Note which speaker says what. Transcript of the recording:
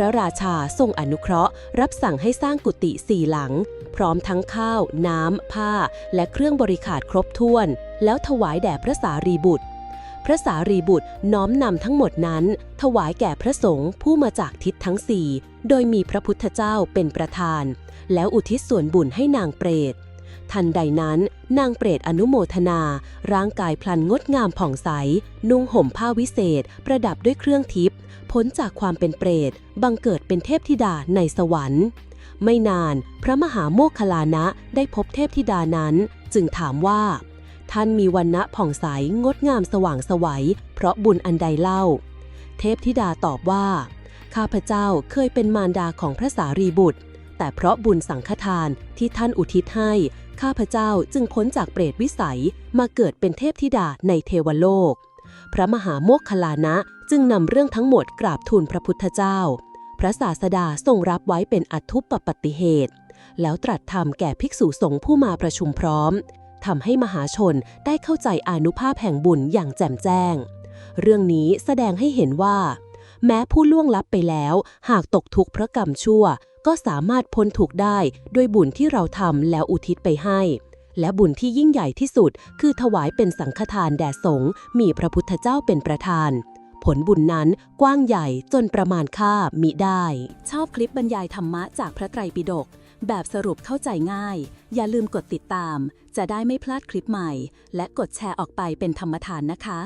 Speaker 1: ระราชาทรงอนุเคราะห์ รับสั่งให้สร้างกุฏิสี่หลัง พร้อมทั้งข้าว น้ำ ผ้า และเครื่องบริขารครบถ้วน แล้วถวายแด่พระสารีบุตร พระสารีบุตรน้อมนำทั้งหมดนั้น ถวายแก่พระสงฆ์ผู้มาจากทิศทั้งสี่โดยมีพระพุทธเจ้าเป็นประธาน แล้วอุทิศส่วนบุญให้นางเปรต ทันใดนั้น นางเปรตอนุโมทนา ร่างกายพลันงดงามผ่องใส นุ่งห่มผ้าวิเศษ ประดับด้วยเครื่องทิพย์พ้นจากความเป็นเปรต บังเกิดเป็นเทพธิดาในสวรรค์ ไม่นานพระมหาโมคคลานะได้พบเทพธิดานั้น จึงถามว่า ท่านมีวันณะผ่องใสงดงามสว่างไสวัย เพราะบุญอันใดเล่า เทพธิดาตอบว่า ข้าพเจ้าเคยเป็นมารดาของพระสารีบุตร แต่เพราะบุญสังฆทานที่ท่านอุทิศให้ ข้าพเจ้าจึงพ้นจากเปรตวิสัยมาเกิดเป็นเทพธิดาในเทวโลก พระมหาโมคคลานะจึงนำเรื่องทั้งหมดกราบทูลพระพุทธเจ้า พระศาสดาทรงรับไว้เป็นอัทุปปปติเหตุ แล้วตรัสธรรมแก่ภิกษุสงฆ์ผู้มาประชุมพร้อมทำให้มหาชนได้เข้าใจอนุภาพแห่งบุญอย่างแจ่มแจ้ง เรื่องนี้แสดงให้เห็นว่า แม้ผู้ล่วงลับไปแล้ว หากตกทุกข์เพราะกรรมชั่ว ก็สามารถพ้นทุกข์ได้ด้วยบุญที่เราทำแล้วอุทิศไปให้ และบุญที่ยิ่งใหญ่ที่สุด คือถวายเป็นสังฆทานแด่สงฆ์มีพระพุทธเจ้าเป็นประธานผลบุญนั้นกว้างใหญ่จนประมาณค่ามิได้
Speaker 2: ชอบคลิปบรรยายธรรมะจากพระไตรปิฎกแบบสรุปเข้าใจง่าย อย่าลืมกดติดตาม จะได้ไม่พลาดคลิปใหม่ และกดแชร์ออกไปเป็นธรรมทานนะคะ